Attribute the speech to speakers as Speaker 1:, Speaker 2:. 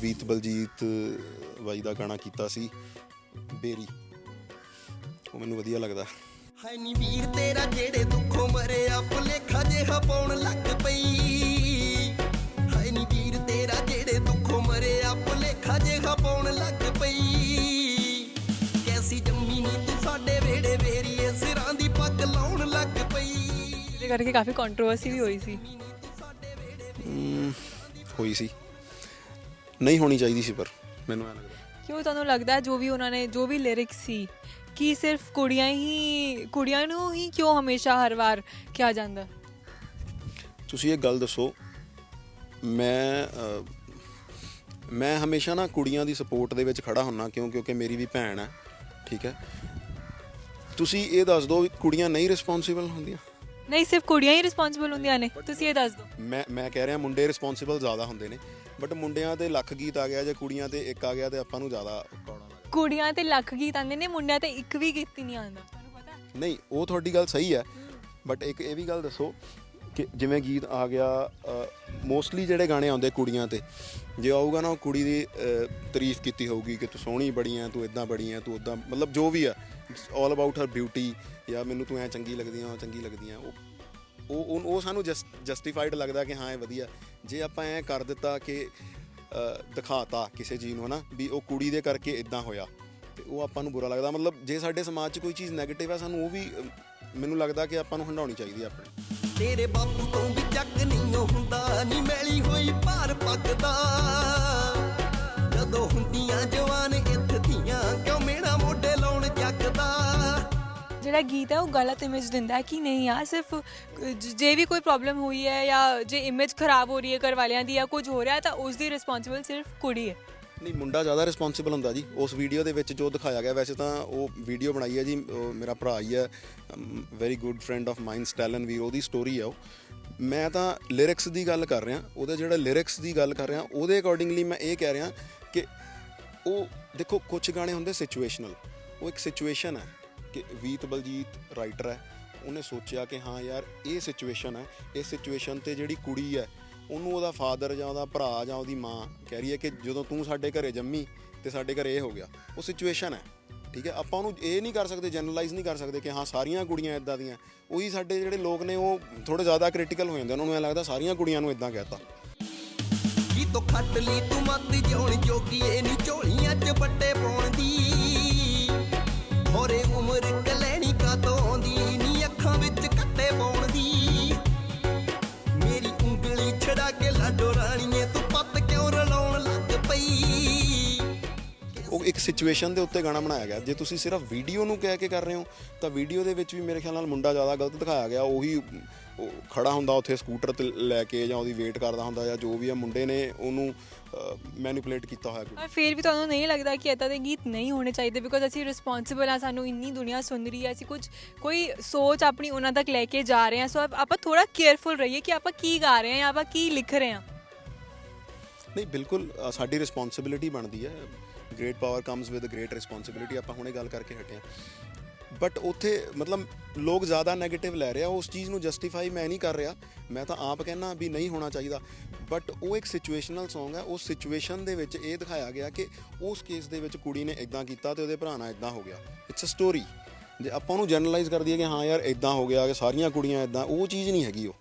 Speaker 1: ਵੀਤ ਬਲਜੀਤ ਬਾਈ ਦਾ ਗਾਣਾ ਕੀਤਾ ਸੀ ਬੇਰੀ। ਉਹ ਮੈਨੂੰ ਵਧੀਆ ਲੱਗਦਾ।
Speaker 2: ਹਾਏ ਨੀ ਵੀਰ ਤੇਰਾ ਜਿਹੜੇ ਦੁੱਖੋਂ ਮਰਿਆ ਭੁਲੇਖਾ ਜਿਹਾ ਪਾਉਣ ਲੱਗ ਪਈ। ਹਾਏ ਨੀ ਵੀਰ ਤੇਰਾ ਜਿਹੜੇ ਦੁੱਖੋਂ ਮਰਿਆ ਭੁਲੇਖਾ ਜਿਹਾ ਪਾਉਣ ਲੱਗ ਪਈ। ਕੈਸੀ ਜੰਮੀ ਨੀ ਤੂੰ ਸਾਡੇ ਵੇੜੇ ਵੇਰੀਏ ਸਿਰਾਂ ਦੀ ਪੱਗ ਲਾਉਣ ਲੱਗ ਪਈ।
Speaker 3: ਇਹਦੇ ਕਰਕੇ ਕਾਫੀ ਕੰਟਰੋਵਰਸੀ ਵੀ ਹੋਈ ਸੀ।
Speaker 1: ਹੋਈ ਸੀ। ਨਹੀਂ ਹੋਣੀ ਚਾਹੀਦੀ ਸੀ ਪਰ ਮੈਨੂੰ ਐਂ ਲੱਗਦਾ।
Speaker 3: ਕਿਉਂ ਤੁਹਾਨੂੰ ਲੱਗਦਾ ਹੈ ਜੋ ਵੀ ਉਹਨਾਂ ਨੇ ਜੋ ਵੀ ਲਿਰਿਕਸ ਸੀ ਕਿ ਸਿਰਫ ਕੁੜੀਆਂ ਹੀ ਕੁੜੀਆਂ ਨੂੰ ਹੀ ਕਿਉਂ ਹਮੇਸ਼ਾ ਹਰ ਵਾਰ ਕਿਹਾ ਜਾਂਦਾ?
Speaker 1: ਤੁਸੀਂ ਇਹ ਗੱਲ ਦੱਸੋ। ਮੈਂ ਅਹ, ਮੈਂ ਹਮੇਸ਼ਾ ਨਾ ਕੁੜੀਆਂ ਦੀ ਸਪੋਰਟ ਦੇ ਵਿੱਚ ਖੜਾ ਹੁੰਨਾ ਕਿਉਂ ਕਿਉਂਕਿ ਮੇਰੀ ਵੀ ਭੈਣ ਹੈ ਠੀਕ ਹੈ। ਤੁਸੀਂ ਇਹ ਦੱਸ ਦਿਓ ਵੀ ਕੁੜੀਆਂ ਨਹੀਂ ਰਿਸਪੌਂਸਿਬਲ ਹੁੰਦੀਆਂ?
Speaker 3: ਨਹੀਂ ਸਿਰਫ ਕੁੜੀਆਂ ਹੀ ਰਿਸਪੌਂਸਿਬਲ ਹੁੰਦੀਆਂ ਨੇ। ਤੁਸੀਂ ਇਹ ਦੱਸ ਦਿਓ।
Speaker 1: ਮੈਂ ਮੈਂ ਕਹਿ ਰਿਹਾ ਮੁੰਡੇ ਰਿਸਪੌਂਸਿਬਲ ਜ਼ਿਆਦਾ ਹੁੰਦੇ ਨੇ। ਬਟ ਮੁੰਡਿਆਂ ਤੇ ਲੱਖ ਗੀਤ ਆ ਗਿਆ ਜੇ ਕੁੜੀਆਂ ਤੇ ਇੱਕ ਆ ਗਿਆ ਤੇ ਆਪਾਂ ਨੂੰ ਜ਼ਿਆਦਾ ਕੌੜਾ ਲੱਗਦਾ।
Speaker 3: ਕੁੜੀਆਂ ਤੇ ਲੱਖ ਗੀਤ ਆਉਂਦੇ ਨੇ ਮੁੰਡਿਆਂ ਤੇ ਇੱਕ ਵੀ ਗੀਤ ਹੀ ਨਹੀਂ ਆਉਂਦਾ। ਤੁਹਾਨੂੰ ਪਤਾ?
Speaker 1: ਨਹੀਂ ਉਹ ਤੁਹਾਡੀ ਗੱਲ ਸਹੀ ਹੈ। ਬਟ ਇੱਕ ਇਹ ਵੀ ਗੱਲ ਦੱਸੋ ਕਿ ਜਿਵੇਂ ਗੀਤ ਆ ਗਿਆ ਮੋਸਟਲੀ ਜਿਹੜੇ ਗਾਣੇ ਆਉਂਦੇ ਕੁੜੀਆਂ ਤੇ ਜੇ ਆਊਗਾ ਨਾ ਉਹ ਕੁੜੀ ਦੀ ਤਾਰੀਫ ਕੀਤੀ ਹੋਊਗੀ ਕਿ ਤੂੰ ਸੋਹਣੀ ਬੜੀ ਹੈ ਤੂੰ ਇਦਾਂ ਬੜੀ ਹੈ ਤੂੰ ਉਦਾਂ ਮਤਲਬ ਜੋ ਵੀ ਆ ਆਲ ਅਬਾਊਟ ਹਰ ਬਿਊਟੀ ਜਾਂ ਮੈਨੂੰ ਤੂੰ ਐ ਚੰਗੀ ਲੱਗਦੀ ਆ ਉਹ ਚੰਗੀ ਲੱਗਦੀ ਆ। ਉਹ ਉਹ ਉਹ- ਉਹ ਸਾਨੂੰ ਜਸਟੀਫਾਈਡ ਲੱਗਦਾ ਕਿ ਹਾਂ ਇਹ ਵਧੀਆ। ਜੇ ਆਪਾਂ ਐ ਕਰ ਦਿੱਤਾ ਕਿ ਅ, ਦਿਖਾਤਾ ਕਿਸੇ ਚੀਜ਼ ਨੂੰ ਹਨਾ ਵੀ ਉਹ ਕੁੜੀ ਦੇ ਕਰਕੇ ਇਦਾਂ ਹੋਇਆ ਤੇ ਉਹ ਆਪਾਂ ਨੂੰ ਬੁਰਾ ਲੱਗਦਾ। ਮਤਲਬ ਜੇ ਸਾਡੇ ਸਮਾਜ 'ਚ ਕੋਈ ਚੀਜ਼ 네ਗੇਟਿਵ ਆ ਸਾਨੂੰ ਉਹ ਵੀ ਮੈਨੂੰ ਲੱਗਦਾ ਕਿ ਆਪਾਂ ਨੂੰ ਹੰਡਾਉਣੀ ਚਾਹੀਦੀ ਆ ਆਪਣੀ।
Speaker 2: ਤੇਰੇ ਬਾਪੂ ਤੋਂ ਵੀ ਚੱਕ ਨਹੀਂ ਹੁੰਦਾ ਨੀ ਮੈਲੀ ਹੋਈ ਭਾਰ ਪੱਕਦਾ
Speaker 3: ਜਿਹੜਾ ਗੀਤ ਹੈ ਉਹ ਗਲਤ ਇਮੇਜ ਦਿੰਦਾ ਹੈ ਕਿ ਨਹੀਂ ਆ, ਸਿਰਫ ਜੇ ਵੀ ਕੋਈ ਪ੍ਰੋਬਲਮ ਹੋਈ ਹੈ ਜਾਂ ਜੇ ਇਮੇਜ ਖਰਾਬ ਹੋ ਰਹੀ ਹੈ ਘਰ ਵਾਲਿਆਂ ਦੀ ਜਾਂ ਕੁਝ ਹੋ ਰਿਹਾ ਤਾਂ ਉਸ ਦੀ ਰਿਸਪੌਂਸਿਬਲ ਸਿਰਫ ਕੁੜੀ ਹੈ।
Speaker 1: ਨਹੀਂ, ਮੁੰਡਾ ਜ਼ਿਆਦਾ ਰਿਸਪੌਂਸਿਬਲ ਹੁੰਦਾ ਜੀ। ਉਸ ਵੀਡੀਓ ਦੇ ਵਿੱਚ ਜੋ ਦਿਖਾਇਆ ਗਿਆ, ਵੈਸੇ ਤਾਂ ਉਹ ਵੀਡੀਓ ਬਣਾਈ ਹੈ ਜੀ। ਉਹ ਮੇਰਾ ਭਰਾ ਹੀ ਹੈ very good friend of mine ਸਟੈਲਨ ਵੀ ਉਹਦੀ ਸਟੋਰੀ ਹੈ ਉਹ। ਮੈਂ ਤਾਂ ਲਿਰਿਕਸ ਦੀ ਗੱਲ ਕਰ ਰਿਹਾ, ਉਹਦੇ ਜਿਹੜਾ ਲਿਰਿਕਸ ਦੀ ਗੱਲ ਕਰ ਰਿਹਾ, ਉਹਦੇ ਅਕੋਰਡਿੰਗਲੀ ਮੈਂ ਇਹ ਕਹਿ ਰਿਹਾ ਕਿ ਉਹ, ਦੇਖੋ ਕੁਝ ਗਾਣੇ ਹੁੰਦੇ ਸਿਚੁਏਸ਼ਨਲ ਉਹ ਇੱਕ ਸਿਚੁਏਸ਼ਨ ਹੈ। ਕਿ ਵੀਤ ਬਲਜੀਤ ਰਾਈਟਰ ਹੈ, ਉਹਨੇ ਸੋਚਿਆ ਕਿ ਹਾਂ ਯਾਰ, ਇਹ ਸਿਚੁਏਸ਼ਨ ਹੈ, ਇਸ ਸਿਚੁਏਸ਼ਨ ਤੇ ਜਿਹੜੀ ਕੁੜੀ ਹੈ, ਉਹਨੂੰ ਉਹਦਾ ਫਾਦਰ ਜਾਂ ਉਹਦਾ ਭਰਾ ਜਾਂ ਉਹਦੀ ਮਾਂ ਕਹਿ ਰਹੀ ਹੈ ਕਿ ਜਦੋਂ ਤੂੰ ਸਾਡੇ ਘਰੇ ਜੰਮੀ ਤੇ ਸਾਡੇ ਘਰੇ ਇਹ ਹੋ ਗਿਆ, ਉਹ ਸਿਚੁਏਸ਼ਨ ਹੈ, ਠੀਕ ਹੈ? ਆਪਾਂ ਉਹਨੂੰ ਇਹ ਨਹੀਂ ਕਰ ਸਕਦੇ ਜਨਰਲਾਈਜ਼ ਨਹੀਂ ਕਰ ਸਕਦੇ ਕਿ ਹਾਂ ਸਾਰੀਆਂ ਕੁੜੀਆਂ ਇਦਾਂ ਦੀਆਂ, ਉਹੀ ਸਾਡੇ ਜਿਹੜੇ ਲੋਕ ਨੇ, ਉਹ ਥੋੜੇ ਜ਼ਿਆਦਾ ਕ੍ਰਿਟੀਕਲ ਹੋ ਜਾਂਦੇ ਉਹਨਾਂ ਨੂੰ ਐ ਲੱਗਦਾ ਸਾਰੀਆਂ ਕੁੜੀਆਂ ਨੂੰ ਇਦਾਂ ਕਹਿਤਾ।
Speaker 2: ਕੀ ਤੋਂ ਖੱਟ ਲਈ, ਤੂੰ ਮੱਤ ਜਿਉਣ ਜੋਗੀ ਏ ਨੀ ਝੋਲੀਆਂ 'ਚ ਵੱਟੇ ਪਾਉਣ ਦੀ। ਹੋਰੇ ਉਮਰ ਕਲੈਣੀ ਕਾ ਤੋਂ ਆਉਂਦੀ, ਨੀ ਅੱਖਾਂ ਵਿੱਚ ਕੱਤੇ ਪਾਉਣ ਦੀ ਮੇਰੀ ਉਂਗਲੀ ਛੜਾ ਕੇ ਲਾਡੋ ਰਾਣੀਏ, ਤੂੰ ਪੱਤ ਕਿਉਂ ਰਲਾਉਣ ਲੱਗ ਪਈ?
Speaker 1: ਉਹ ਇੱਕ ਸਿਚੁਏਸ਼ਨ ਦੇ ਉੱਤੇ ਗਾਣਾ ਬਣਾਇਆ ਗਿਆ। ਜੇ ਤੁਸੀਂ ਸਿਰਫ ਵੀਡੀਓ ਨੂੰ ਕਹਿ ਕੇ ਕਰ ਰਹੇ ਹੋ ਤਾਂ ਵੀਡੀਓ ਦੇ ਵਿੱਚ ਵੀ ਮੇਰੇ ਖਿਆਲ ਨਾਲ ਮੁੰਡਾ ਜ਼ਿਆਦਾ ਗਲਤ ਦਿਖਾਇਆ ਗਿਆ। ਉਹੀ ਖੜਾ ਹੁੰਦਾ ਉੱਥੇ ਸਕੂਟਰ ਤੇ ਲੈ ਕੇ ਜਾਂ ਉਹਦੀ ਵੇਟ ਕਰਦਾ ਹੁੰਦਾ ਜਾਂ ਜੋ ਵੀ ਆ ਮੁੰਡੇ ਨੇ ਉਹਨੂੰ ਮੈਨੀਪੂਲੇਟ ਕੀਤਾ ਹੋਇਆ
Speaker 3: ਪਰ ਫਿਰ ਵੀ ਤੁਹਾਨੂੰ ਨਹੀਂ ਲੱਗਦਾ ਕਿ ਇਦਾਂ ਦੇ ਗੀਤ ਨਹੀਂ ਹੋਣੇ ਚਾਹੀਦੇ ਬਿਕੋਜ਼ ਅਸੀਂ ਰਿਸਪੌਂਸਿਬਲ ਆ ਸਾਨੂੰ ਇੰਨੀ ਦੁਨੀਆ ਸੁਣ ਰਹੀ ਹੈ ਅਸੀਂ ਕੁਝ ਕੋਈ ਸੋਚ ਆਪਣੀ ਉਹਨਾਂ ਤੱਕ ਲੈ ਕੇ ਜਾ ਰਹੇ ਹਾਂ। ਸੋ ਆਪਾਂ ਥੋੜਾ ਕੇਅਰਫੁਲ ਰਹੀਏ ਕਿ ਆਪਾਂ ਕੀ ਗਾ ਰਹੇ ਹਾਂ ਆਪਾਂ ਕੀ ਲਿਖ ਰਹੇ ਹਾਂ।
Speaker 1: ਨਹੀਂ ਬਿਲਕੁਲ ਸਾਡੀ ਰਿਸਪੌਂਸਿਬਿਲਿਟੀ ਬਣਦੀ ਹੈ। Great power comes with great responsibility ਆਪਾਂ ਹੁਣੇ ਗੱਲ ਕਰਕੇ ਹਟੇ ਹਾਂ। ਬਟ ਉੱਥੇ ਮਤਲਬ ਲੋਕ ਜ਼ਿਆਦਾ 네ਗੇਟਿਵ ਲੈ ਰਹੇ ਆ, ਉਸ ਚੀਜ਼ ਨੂੰ ਜਸਟੀਫਾਈ ਮੈਂ ਨਹੀਂ ਕਰ ਰਿਹਾ। ਮੈਂ ਤਾਂ ਆਪ ਕਹਿਣਾ ਵੀ ਨਹੀਂ ਹੋਣਾ ਚਾਹੀਦਾ। ਬਟ ਉਹ ਇੱਕ ਸਿਚੁਏਸ਼ਨਲ Song ਹੈ, ਉਸ ਸਿਚੁਏਸ਼ਨ ਦੇ ਵਿੱਚ ਇਹ ਦਿਖਾਇਆ ਗਿਆ ਕਿ ਉਸ ਕੇਸ ਦੇ ਵਿੱਚ ਕੁੜੀ ਨੇ ਇਦਾਂ ਕੀਤਾ ਤੇ ਉਹਦੇ ਭਰਾ ਨਾਲ ਇਦਾਂ ਹੋ ਗਿਆ। ਇਟਸ ਅ ਸਟੋਰੀ ਜੇ ਆਪਾਂ ਉਹਨੂੰ ਜਨਰਲਾਈਜ਼ ਕਰ ਦਈਏ ਕਿ ਹਾਂ ਯਾਰ ਇਦਾਂ ਹੋ ਗਿਆ ਕਿ ਸਾਰੀਆਂ ਕੁੜੀਆਂ ਇਦਾਂ ਉਹ ਚੀਜ਼ ਨਹੀਂ ਹੈਗੀ ਉਹ।